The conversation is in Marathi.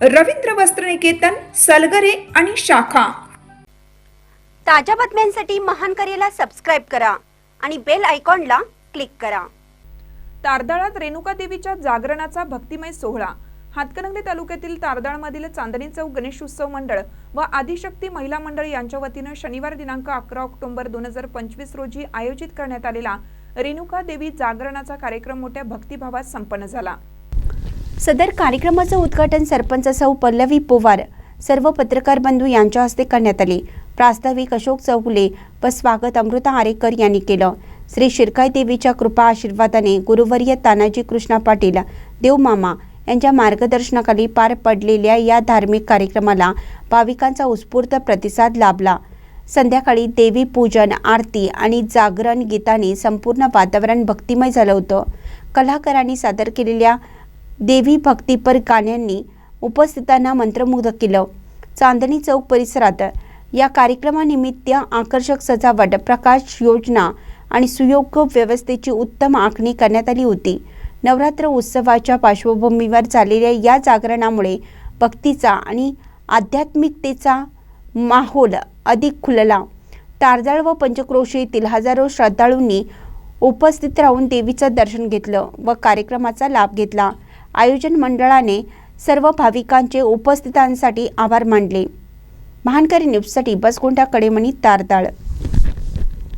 रवींद्र वस्त्रनिकेतन सलगरे आणि शाखा. ताज्या बातम्यांसाठी महान करेला सबस्क्राईब करा आणि बेल आयकॉनला क्लिक करा. तारदाळात रेणुका देवीच्या जागरणाचा भक्तिमय सोहळा. हातकणंगले तालुक्यातील तारदाळमधील चांदणी चौक गणेश उत्सव मंडळ व आदिशक्ती महिला मंडळ यांच्या वतीनं शनिवार दिनांक अकरा ऑक्टोबर दोन हजार पंचवीस रोजी आयोजित करण्यात आलेला रेणुका देवी जागरणाचा कार्यक्रम मोठ्या भक्तिभावात संपन्न झाला. सदर कार्यक्रमाचं उद्घाटन सरपंच सौ पल्लवी पोवार सर्व पत्रकार बंधू यांच्या हस्ते करण्यात आले. प्रास्ताविक अशोक चौगुले व स्वागत अमृता आरेकर यांनी केलं. श्री शिरकाई देवीच्या कृपा आशीर्वादाने गुरुवर्य तानाजी कृष्णा पाटील देवमामा यांच्या मार्गदर्शनाखाली पार पडलेल्या या धार्मिक कार्यक्रमाला भाविकांचा उत्स्फूर्त प्रतिसाद लाभला. संध्याकाळी देवी पूजन आरती आणि जागरण गीताने संपूर्ण वातावरण भक्तिमय झालं होतं. कलाकारांनी सादर केलेल्या देवी भक्तीपर गाण्यांनी उपस्थितांना मंत्रमुग्ध केलं. चांदणी चौक परिसरात या कार्यक्रमानिमित्त आकर्षक सजावट प्रकाश योजना आणि सुयोग्य व्यवस्थेची उत्तम आखणी करण्यात आली होती. नवरात्र उत्सवाच्या पार्श्वभूमीवर झालेल्या या जागरणामुळे भक्तीचा आणि आध्यात्मिकतेचा माहोल अधिक खुलला. तारदाळ व पंचक्रोशीतील हजारो श्रद्धाळूंनी उपस्थित राहून देवीचं दर्शन घेतलं व कार्यक्रमाचा लाभ घेतला. आयोजन मंडळाने सर्व भाविकांचे उपस्थितांसाठी आभार मानले. महानकरी न्यूजसाठी बसगोंठा कडेमणी तारदाळ.